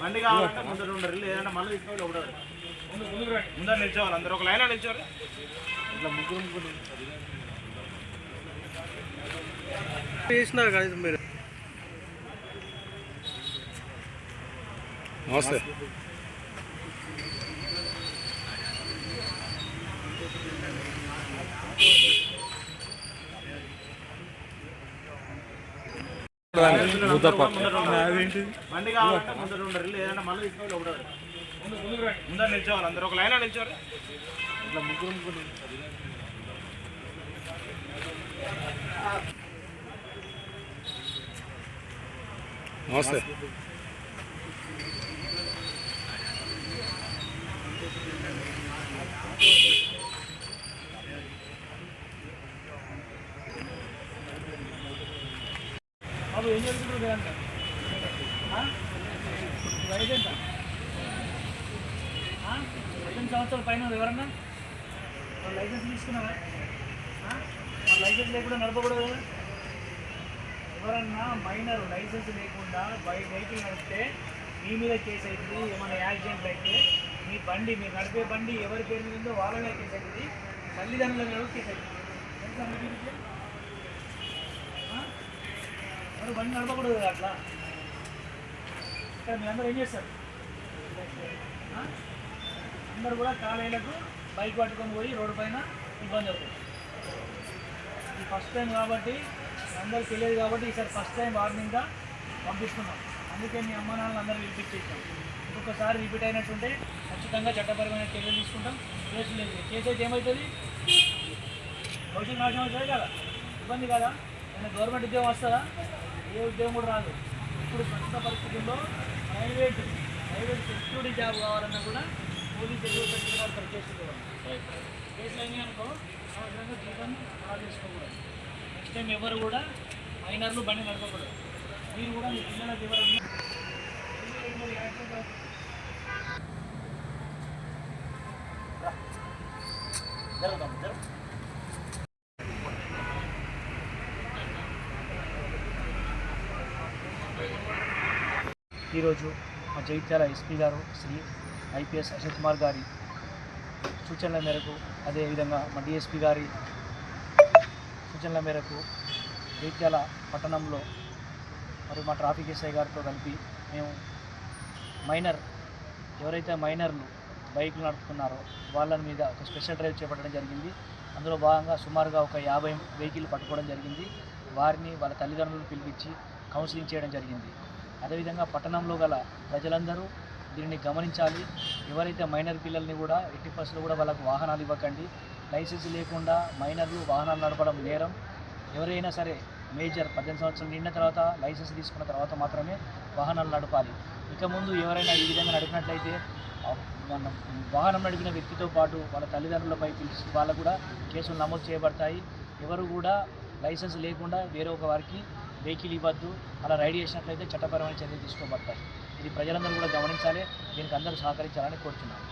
బండి కావాలంటే ముందర ఉండరు లేదంటే మళ్ళీ తీసుకొని లోపల రండి. ముందర నిల్చోవాలి అందరూ. ఒక లైన్ నిల్చోరు ఇట్లా ముగ్గురు ముగ్గురు చేసినారు కదా మీరు. నమస్తే. ముందర నిల్చోవాలి అందరూ. ఒక లైన్ నిల్చోరు ఇట్లా ముగ్గురు ముగ్గురు నమస్తే. బాబు ఏం జరుగుతుంది కదంట వయసు ఎంత పద్దెనిమిది సంవత్సరాల పైన ఉంది ఎవరన్నా? వాళ్ళు లైసెన్స్ తీసుకున్నారా ఆ? వాళ్ళు లైసెన్స్ లేకుండా నడపకూడదు కదా? ఎవరన్నా మైనర్ లైసెన్స్ లేకుండా బైక్ వెహికల్ నడిపితే మీ మీద కేసు అవుతుంది ఏమైనా యాక్సిడెంట్ అయితే మీ బండి మీరు నడిపే బండి ఎవరి పేరు మీద ఉందో వాళ్ళ మీద కేసు అవుతుంది తల్లిదండ్రుల మీద కేసు అవుతుంది. మరి బండి నడపకూడదు అట్లా? ఇక్కడ మీ అందరూ ఏం చేస్తారు? అందరు అందరూ కూడా కాలేజీలకు బైక్ పట్టుకొని పోయి రోడ్డు పైన ఇబ్బంది అవుతుంది ఇది ఫస్ట్ టైం కాబట్టి అందరికి తెలియదు కాబట్టి ఈసారి ఫస్ట్ టైం వార్నింగ్గా పంపిస్తున్నాం. అందుకే మీ అమ్మ నాన్నలు అందరూ రిపీట్ చేస్తాం ఇంకొకసారి రిపీట్ అయినట్టుంటే ఖచ్చితంగా చట్టపరమైన చర్యలు తీసుకుంటాం. కేసు లేదు. కేసు అయితే ఏమవుతుంది భవిష్యత్ నాశనం అవుతుంది కదా? ఇబ్బంది కదా? ఏమైనా గవర్నమెంట్ ఉద్యోగం వస్తుందా? ఏ ఉద్యోగం కూడా రాదు. ఇప్పుడు ప్రస్తుత పరిస్థితుల్లో ప్రైవేట్ ప్రైవేట్ సెక్యూరిటీ జాబ్ కావాలన్నా కూడా పోలీస్ ఎదురు వారు కేసులు కేసులు అయినాయి అనుకో అవసరంగా జీతం అలా చేసుకోకూడదు. నెక్స్ట్ టైం ఎవరు కూడా మైనర్లు బండి నడపకూడదు. మీరు కూడా మీ పిల్లలకు ఎవరన్నా జరుగుతాం జరుగుతాం. ఈరోజు మా జగిత్యాల ఎస్పీ గారు శ్రీ ఐపీఎస్ అశోక్ కుమార్ గారి సూచనల మేరకు అదేవిధంగా మా డిఎస్పీ గారి సూచనల మేరకు జగిత్యాల పట్టణంలో మరి మా ట్రాఫిక్ ఎస్ఐ గారితో కలిపి మేము మైనర్ ఎవరైతే మైనర్లు బైక్లు నడుపుతున్నారో వాళ్ళ మీద ఒక స్పెషల్ డ్రైవ్ చేపట్టడం జరిగింది. అందులో భాగంగా సుమారుగా ఒక యాభై వెహికల్ పట్టుకోవడం జరిగింది. వారిని వాళ్ళ తల్లిదండ్రులను పిలిపించి కౌన్సిలింగ్ చేయడం జరిగింది. అదేవిధంగా పట్టణంలో గల ప్రజలందరూ దీనిని గమనించాలి. ఎవరైతే మైనర్ పిల్లల్ని కూడా ఎట్టి పరిస్థితుల్లో కూడా వాళ్ళకు వాహనాలు ఇవ్వకండి. లైసెన్స్ లేకుండా మైనర్లు వాహనాలు నడపడం నేరం. ఎవరైనా సరే మేజర్ పద్దెనిమిది సంవత్సరాలు నిండిన తర్వాత లైసెన్స్ తీసుకున్న తర్వాత మాత్రమే వాహనాలు నడపాలి. ఇక ముందు ఎవరైనా ఈ విధంగా నడిపినట్లయితే మన వాహనం నడిపిన వ్యక్తితో పాటు వాళ్ళ తల్లిదండ్రులపై పిలిచి వాళ్ళకు కూడా కేసులు నమోదు చేయబడతాయి. ఎవరు కూడా లైసెన్స్ లేకుండా వేరే ఒక వారికి వెహికల్ ఇవ్వద్దు. అలా రైడ్ చేసినట్లయితే చట్టపరమైన చర్యలు తీసుకోబడతాయి. ఇది ప్రజలందరూ కూడా గమనించాలి. దీనికి అందరూ సహకరించాలని కోరుతున్నాను